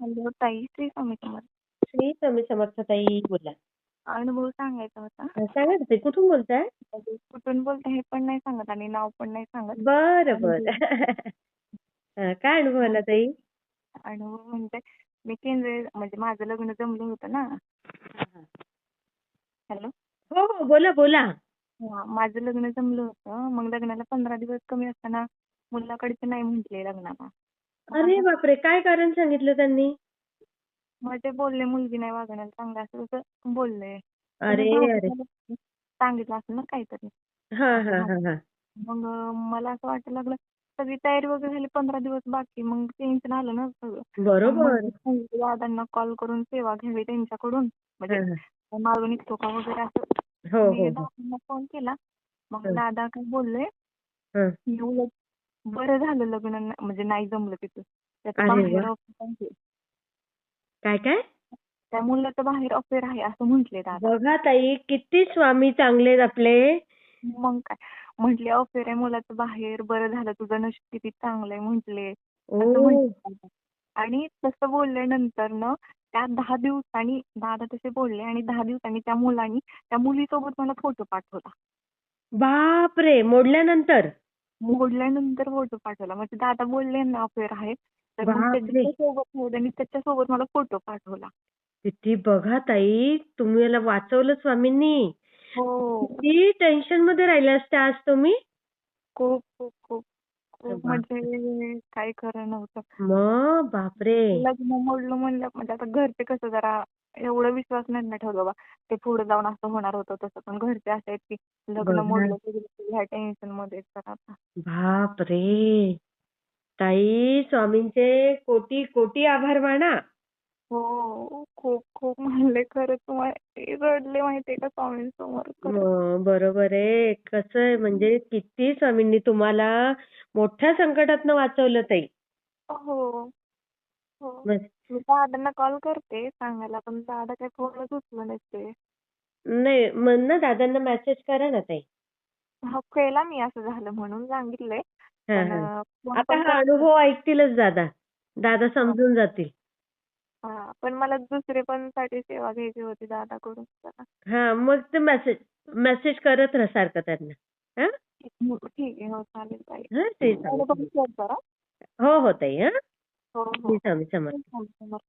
Hello ताई श्री स्वामी समर्थ. श्री स्वामी समर्थ ताई बोला. अनुभव सांगायचा होता. सांगा ना ताई कुठून बोलताय? म्हणजे कुठून बोलते हे पण नाही सांगत आणि नाव पण नाही सांगत. बरं बरं. काय अनुभव आला ताई? अनुभव म्हणजे मी केंद्रीय म्हणजे माझं लग्न जमलं होतं ना. हॅलो. हो हो बोला बोला. हा माझं लग्न जमलं होतं. मग लग्नाला पंधरा दिवस कमी असताना मुलाकडचे नाही म्हटले लग्नाला. अरे बापरे! काय कारण सांगितलं त्यांनी? मग ते बोलले मुलगी नाही वागण्याला चांगलं असं तसं बोलले. अरे म्हणजे अरे. भावकीला सांगितलं असेल ना काहीतरी. हा हा हा हा. मग मला असं वाटायला लागलं सगळी तयारी वगैरे झाली पंधरा दिवस बाकी. मग टेन्शन आलं ना सगळं. बरोबर. मग दादांना कॉल करून सेवा घ्यावी त्यांच्याकडून. म्हणजे हा, हा. मागं निघतो का वगैरे असं. हो मी हो हो. दादांना फोन केला. मग हं. दादा काय बोलले हं. उलट बरं झालं लग्न न- म्हणजे नाही जमलं तिथं. त्याचं अरे बाहेर वा. अफेअर आहे. काय काय त्या मुलाचं बाहेर अफेअर आहे असं म्हंटले दादा बघा ताई किती स्वामी चांगले आहेत आपले. मग काय? म्हंटले अफेअर आहे मुलाचं बाहेर. बरं झालं तुझं नशीब किती चांगलं आहे म्हंटले. असं ओ. म्हंटले दादा. आणि तसं बोलल्यानंतर न त्या दहा दिवसांनी दादा तसे बोलले आणि दहा दिवसांनी त्या मुलांनी त्या मुलीसोबत मला फोटो पाठवला. बापरे! मोडल्यानंतर? मोडल्यानंतर फोटो पाठवला. म्हणजे दादा बोलले ना अफेअर आहे. तर मग बापरे. त्याच्यासोबत होते आणि त्याच्यासोबत मला फोटो पाठवला. किती बघा ताई तुम्ही याला वाचवलं स्वामींनी. हो. किती टेन्शनमध्ये राहिले असते आज तुम्ही. खूप खूप खूप. खूप. म्हणजे काही खरं नव्हतं. मग? बापरे! लग्न मोडलं म्हणलं म्हणजे आता घरचे कसं जरा एवढं विश्वास नाही ना ठेवलं बा. ते पुढे जाऊन असं होणार होतं तसं पण घरचे असे आहेत की लग्न बघा. मोडलं की ह्या टेन्शनमध्ये तर आता बापरे! ताई स्वामींचे कोटी कोटी आभार माना. हो खूप खूप म्हणले खरंच तुम्हाला. रडले माहितीये का स्वामींसमोर खरंच. मग बरोबर आहे. कसं आहे म्हणजे किती स्वामींनी तुम्हाला मोठ्या संकटातनं वाचवलं ताई. हो. हो. मी दादांना कॉल करते सांगायला पण दादा काही फोनच उचलत नसते. नाही मग ना दादांना मेसेज करा ना ताई. हो केला मी असं झालं म्हणून सांगितलंय. हा, पण हा. अं, आता पण हा अनुभव ऐकतीलच दादा. दादा समजून जातील. हा पण मला दुसरे पण साठी सेवा घ्यायची होती दादाकडून. जरा. हा मग ते मेसेज मेसेज करत राहा सारखं त्यांना. हा ठीक आहे. हो चालेल ताई. हा करा हो हो ताई हा. हो हो. स्वामी समर्थ.